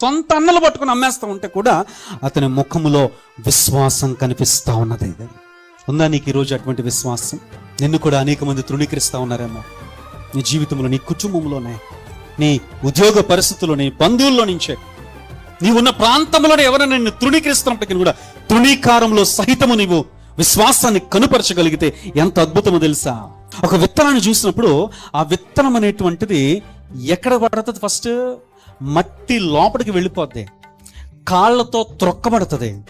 సొంత అన్నలు పట్టుకుని అమ్మేస్తూ ఉంటే కూడా అతని ముఖములో విశ్వాసం కనిపిస్తా ఉన్నది. ఉందా నీకు ఈరోజు అటువంటి విశ్వాసం? నిన్ను కూడా అనేక మంది తృణీకరిస్తూ ఉన్నారేమో. నీ జీవితంలో నీ కుటుంబంలోనే నీ ఉద్యోగ పరిస్థితుల్లో నీ బంధువుల్లో నుంచే. నీ ఉన్న ప్రాంతంలోనే ఎవరైనా నిన్ను తృణీకరిస్తున్నప్పటికీ కూడా తృణీకారంలో సహితము నీవు విశ్వాసాన్ని కనుపరచగలిగితే ఎంత అద్భుతమో తెలుసా? ఒక విత్తనాన్ని చూసినప్పుడు ఆ విత్తనం అనేటువంటిది ఎక్కడ పడుతుంది ఫస్ట్? మట్టి లోపలికి వెళ్ళిపోద్ది. కాళ్ళతో త్రొక్కబడుతుంది.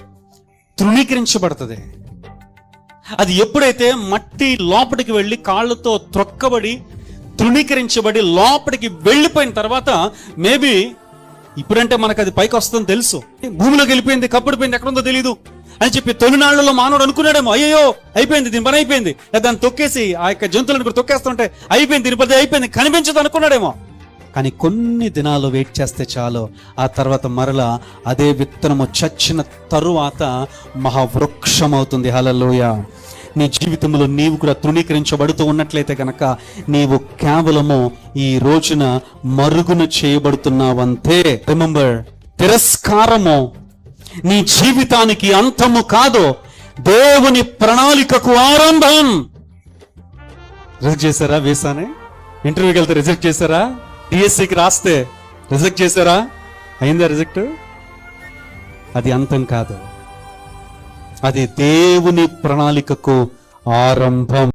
తృణీకరించబడుతుంది. అది ఎప్పుడైతే మట్టి లోపలికి వెళ్ళి కాళ్ళతో త్రొక్కబడి తృణీకరించబడి లోపలికి వెళ్ళిపోయిన తర్వాత మేబీ ఇప్పుడంటే మనకు అది పైకి వస్తుందని తెలుసు. భూమిలోకి వెళ్ళిపోయింది కప్పుడిపోయింది ఎక్కడ ఉందో తెలియదు అని చెప్పి తొలినాళ్ళలో మానవుడు అనుకున్నాడేమో అయ్యో అయిపోయింది దీని పని అయిపోయింది. దాన్ని తొక్కేసి ఆ యొక్క జంతువులను కూడా తొక్కేస్తుంటే అయిపోయింది దీని పని అయిపోయింది కనిపించదు అనుకున్నాడేమో. కానీ కొన్ని దినాలు వెయిట్ చేస్తే చాలు. ఆ తర్వాత మరలా అదే విత్తనము చచ్చిన తరువాత మహావృక్షం అవుతుంది హలలోయ నీ జీవితంలో నీవు కూడా తృణీకరించబడుతూ ఉన్నట్లయితే కనుక నీవు కేవలము ఈ రోజున మరుగున చేయబడుతున్నావంతే. రిమెంబర్ తిరస్కారము నీ జీవితానికి అంతము కాదు దేవుని ప్రణాళికకు ఆరంభం. రిజెక్ట్ చేశారా వేసానే? ఇంటర్వ్యూకి వెళ్తే రిజెక్ట్ చేశారా? డిఎస్సికి రాస్తే రిజెక్ట్ చేశారా? అయిందా రిజెక్ట్? అది అంతం కాదు. అది దేవుని ప్రణాళికకు ఆరంభం.